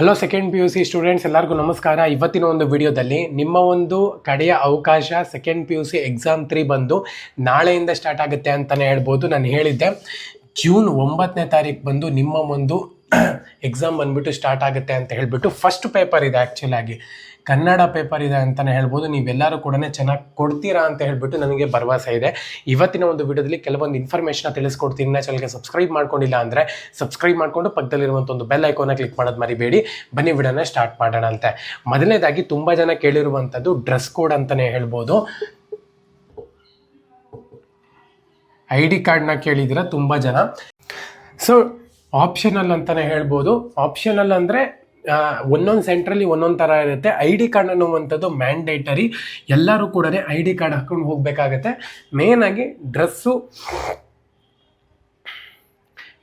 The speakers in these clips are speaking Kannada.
Hello second P U C students ಎಲ್ಲರಿಗೂ ನಮಸ್ಕಾರ. ಇವತ್ತಿನ ಒಂದು ವಿಡಿಯೋದಲ್ಲಿ ನಿಮ್ಮ ಒಂದು ಕಡೆಯ ಅವಕಾಶ second P U C exam three ಬಂದು ನಾಳೆಯಿಂದ ಸ್ಟಾರ್ಟ್ ಆಗುತ್ತೆ ಅಂತಲೇ ಹೇಳ್ಬೋದು. ನಾನು ಹೇಳಿದ್ದೆ ಜೂನ್ ಒಂಬತ್ತನೇ ತಾರೀಕು ಬಂದು ನಿಮ್ಮ ಒಂದು ಎಕ್ಸಾಮ್ ಬಂದ್ಬಿಟ್ಟು ಸ್ಟಾರ್ಟ್ ಆಗುತ್ತೆ ಅಂತ ಹೇಳಿಬಿಟ್ಟು ಫಸ್ಟ್ ಪೇಪರ್ ಇದೆ ಆ್ಯಕ್ಚುಲ್ ಆಗಿ. ಕನ್ನಡ ಪೇಪರ್ ಇದೆ ಅಂತಲೇ ಹೇಳ್ಬೋದು. ನೀವೆಲ್ಲರೂ ಕೂಡ ಚೆನ್ನಾಗಿ ಕೊಡ್ತೀರಾ ಅಂತ ಹೇಳಿಬಿಟ್ಟು ನನಗೆ ಭರವಸೆ ಇದೆ. ಇವತ್ತಿನ ಒಂದು ವಿಡಿಯೋದಲ್ಲಿ ಕೆಲವೊಂದು ಇನ್ಫಾರ್ಮೇಷನ್ ತಿಳಿಸ್ಕೊಡ್ತೀನಿ. ಚಾನಲ್ಗೆ ಸಬ್ಸ್ಕ್ರೈಬ್ ಮಾಡ್ಕೊಂಡಿಲ್ಲ ಅಂದರೆ ಸಬ್ಸ್ಕ್ರೈಬ್ ಮಾಡಿಕೊಂಡು ಪಕ್ಕದಲ್ಲಿರುವಂಥ ಒಂದು ಬೆಲ್ ಐಕೋನ ಕ್ಲಿಕ್ ಮಾಡೋದು ಮರಿಬೇಡಿ. ಬನ್ನಿ ವಿಡಿಯೋನ ಸ್ಟಾರ್ಟ್ ಮಾಡೋಣ ಅಂತೆ. ಮೊದಲನೇದಾಗಿ ತುಂಬ ಜನ ಕೇಳಿರುವಂಥದ್ದು ಡ್ರೆಸ್ ಕೋಡ್ ಅಂತಲೇ ಹೇಳ್ಬೋದು. ಐ ಡಿ ಕಾರ್ಡ್ನ ಕೇಳಿದಿರ ತುಂಬ ಜನ. ಸೊ ಆಪ್ಷನಲ್ ಅಂತಲೇ ಹೇಳ್ಬೋದು. ಆಪ್ಷನಲ್ ಅಂದರೆ ಒಂದೊಂದು ಸೆಂಟ್ರಲ್ಲಿ ಒಂದೊಂದು ಥರ ಇರುತ್ತೆ. ಐ ಡಿ ಕಾರ್ಡ್ ಅನ್ನುವಂಥದ್ದು ಮ್ಯಾಂಡೇಟರಿ ಎಲ್ಲರೂ ಕೂಡ ಐ ಡಿ ಕಾರ್ಡ್ ಹಾಕೊಂಡು ಹೋಗಬೇಕಾಗತ್ತೆ. ಮೇನಾಗಿ ಡ್ರೆಸ್ಸು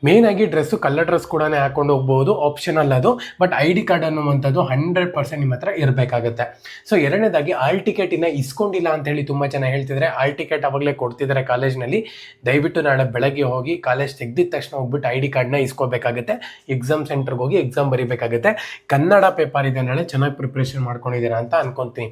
ಮೇನಾಗಿ ಡ್ರೆಸ್ಸು ಕಲರ್ ಡ್ರೆಸ್ ಕೂಡ ಹಾಕೊಂಡು ಹೋಗ್ಬೋದು ಆಪ್ಷನಲ್ ಅದು. ಬಟ್ ಐ ಡಿ ಕಾರ್ಡ್ ಅನ್ನುವಂಥದ್ದು ಹಂಡ್ರೆಡ್ ಪರ್ಸೆಂಟ್ ನಿಮ್ಮ ಹತ್ರ ಇರಬೇಕಾಗುತ್ತೆ. ಸೊ ಎರಡನೇದಾಗಿ ಆಲ್ ಟಿಕೆಟ್ ಇನ್ನ ಇಸ್ಕೊಂಡಿಲ್ಲ ಅಂತ ಹೇಳಿ ತುಂಬ ಜನ ಹೇಳ್ತಿದ್ದಾರೆ ಆಲ್ ಟಿಕೆಟ್ ಅವಾಗಲೇ ಕೊಡ್ತಿದ್ದಾರೆ ಕಾಲೇಜ್ನಲ್ಲಿ. ದಯವಿಟ್ಟು ನಾಳೆ ಬೆಳಗ್ಗೆ ಹೋಗಿ ಕಾಲೇಜ್ ತೆಗೆದಿದ ತಕ್ಷಣ ಹೋಗ್ಬಿಟ್ಟು ಐ ಡಿ ಕಾರ್ಡ್ನ ಇಸ್ಕೋಬೇಕಾಗುತ್ತೆ. ಎಕ್ಸಾಮ್ ಸೆಂಟರ್ಗೆ ಹೋಗಿ ಎಕ್ಸಾಮ್ ಬರೀಬೇಕಾಗುತ್ತೆ. ಕನ್ನಡ ಪೇಪರ್ ಇದೆ ನಾಳೆ, ಚೆನ್ನಾಗಿ ಪ್ರಿಪ್ರೇಷನ್ ಮಾಡ್ಕೊಂಡಿದ್ದೀರಾ ಅಂತ ಅನ್ಕೊತೀನಿ.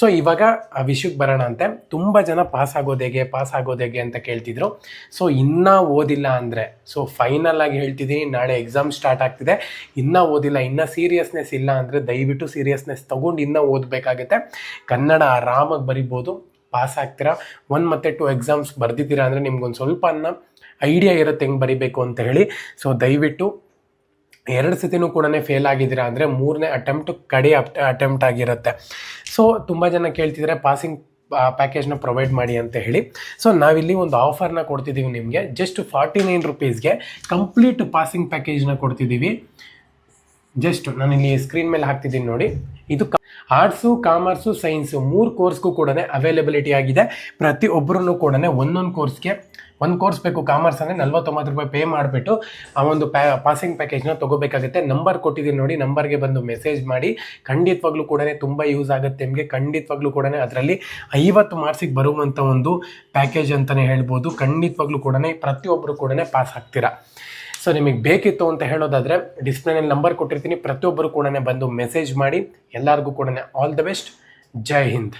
ಸೊ ಇವಾಗ, ಆ ವಿಷಯಕ್ಕೆ ಬರೋಣ ಅಂತೆ. ತುಂಬ ಜನ ಪಾಸ್ ಆಗೋದು ಹೇಗೆ ಪಾಸ್ ಆಗೋದು ಹೇಗೆ ಅಂತ ಕೇಳ್ತಿದ್ರು. ಸೊ ಇನ್ನೂ ಓದಿಲ್ಲ ಅಂದರೆ ಸೊ ಫೈನಲ್ ಆಗಿ ಹೇಳ್ತಿದ್ದೀನಿ ನಾಳೆ ಎಕ್ಸಾಮ್ ಸ್ಟಾರ್ಟ್ ಆಗ್ತಿದೆ. ಇನ್ನೂ ಓದಿಲ್ಲ, ಇನ್ನೂ ಸೀರಿಯಸ್ನೆಸ್ ಇಲ್ಲ ಅಂದರೆ ದಯವಿಟ್ಟು ಸೀರಿಯಸ್ನೆಸ್ ತಗೊಂಡು ಇನ್ನೂ ಓದಬೇಕಾಗುತ್ತೆ. ಕನ್ನಡ ಆರಾಮಾಗಿ ಬರಿಬೋದು ಪಾಸ್ ಆಗ್ತೀರಾ? ಒನ್ ಮತ್ತು ಟು ಎಕ್ಸಾಮ್ಸ್ ಬರ್ದಿದ್ದೀರಾ ಅಂದರೆ ನಿಮ್ಗೊಂದು ಸ್ವಲ್ಪ ಅನ್ನ ಐಡಿಯಾ ಇರುತ್ತೆ ಹೆಂಗೆ ಬರಿಬೇಕು ಅಂತ ಹೇಳಿ. ಸೊ ದಯವಿಟ್ಟು ಎರಡು ಸತಿನೂ ಕೂಡ ಫೇಲ್ ಆಗಿದ್ದೀರಾ ಅಂದರೆ ಮೂರನೇ ಅಟೆಂಪ್ಟ್ ಕಡೆ ಅಟೆಂಪ್ಟ್ ಆಗಿರುತ್ತೆ. ಸೊ ತುಂಬ ಜನ ಕೇಳ್ತಿದ್ದಾರೆ ಪಾಸಿಂಗ್ ಪ್ಯಾಕೇಜ್ನ ಪ್ರೊವೈಡ್ ಮಾಡಿ ಅಂತ ಹೇಳಿ. ಸೊ ನಾವಿಲ್ಲಿ ಒಂದು ಆಫರ್ನ ಕೊಡ್ತಿದ್ದೀವಿ ನಿಮಗೆ. ಜಸ್ಟ್ ಫಾರ್ಟಿ ನೈನ್ ರುಪೀಸ್ಗೆ ಕಂಪ್ಲೀಟ್ ಪಾಸಿಂಗ್ ಪ್ಯಾಕೇಜ್ನ ಕೊಡ್ತಿದ್ದೀವಿ ಜಸ್ಟ್ ನಾನು ಇಲ್ಲಿ ಸ್ಕ್ರೀನ್ ಮೇಲೆ ಹಾಕ್ತಿದ್ದೀನಿ ನೋಡಿ. ಇದು ಆರ್ಟ್ಸು ಕಾಮರ್ಸು ಸೈನ್ಸು ಮೂರು ಕೋರ್ಸ್ಗೂ ಕೂಡ ಅವೈಲೇಬಿಲಿಟಿ ಆಗಿದೆ. ಪ್ರತಿಯೊಬ್ಬರೂ ಕೂಡ ಒಂದೊಂದು ಕೋರ್ಸ್ಗೆ ಒಂದು ಕೋರ್ಸ್ ಬೇಕು ಕಾಮರ್ಸ್ ಅಂದರೆ ನಲ್ವತ್ತೊಂಬತ್ತು ರೂಪಾಯಿ ಪೇ ಮಾಡಿಬಿಟ್ಟು ಆ ಒಂದು ಪ್ಯಾ ಪಾಸಿಂಗ್ ಪ್ಯಾಕೇಜ್ನ ತೊಗೋಬೇಕಾಗುತ್ತೆ. ನಂಬರ್ ಕೊಟ್ಟಿದ್ದೀನಿ ನೋಡಿ ನಂಬರ್ಗೆ ಬಂದು ಮೆಸೇಜ್ ಮಾಡಿ. ಖಂಡಿತವಾಗ್ಲೂ ಕೂಡ ತುಂಬ ಯೂಸ್ ಆಗುತ್ತೆ ನಿಮಗೆ. ಖಂಡಿತವಾಗ್ಲೂ ಕೂಡ ಅದರಲ್ಲಿ ಐವತ್ತು ಮಾರ್ಕ್ಸಿಗೆ ಬರುವಂಥ ಒಂದು ಪ್ಯಾಕೇಜ್ ಅಂತಲೇ ಹೇಳ್ಬೋದು. ಖಂಡಿತವಾಗ್ಲೂ ಕೂಡ ಪ್ರತಿಯೊಬ್ಬರು ಕೂಡ ಪಾಸ್ ಆಗ್ತೀರಾ? ಸೊ ನಿಮಗೆ ಬೇಕಿತ್ತು ಅಂತ ಹೇಳೋದಾದರೆ ಡಿಸ್ಪ್ಲೇನಲ್ಲಿ ನಂಬರ್ ಕೊಟ್ಟಿರ್ತೀನಿ. ಪ್ರತಿಯೊಬ್ಬರು ಕೂಡ ಬಂದು ಮೆಸೇಜ್ ಮಾಡಿ. ಎಲ್ಲರಿಗೂ ಕೂಡ all the best Jai Hind.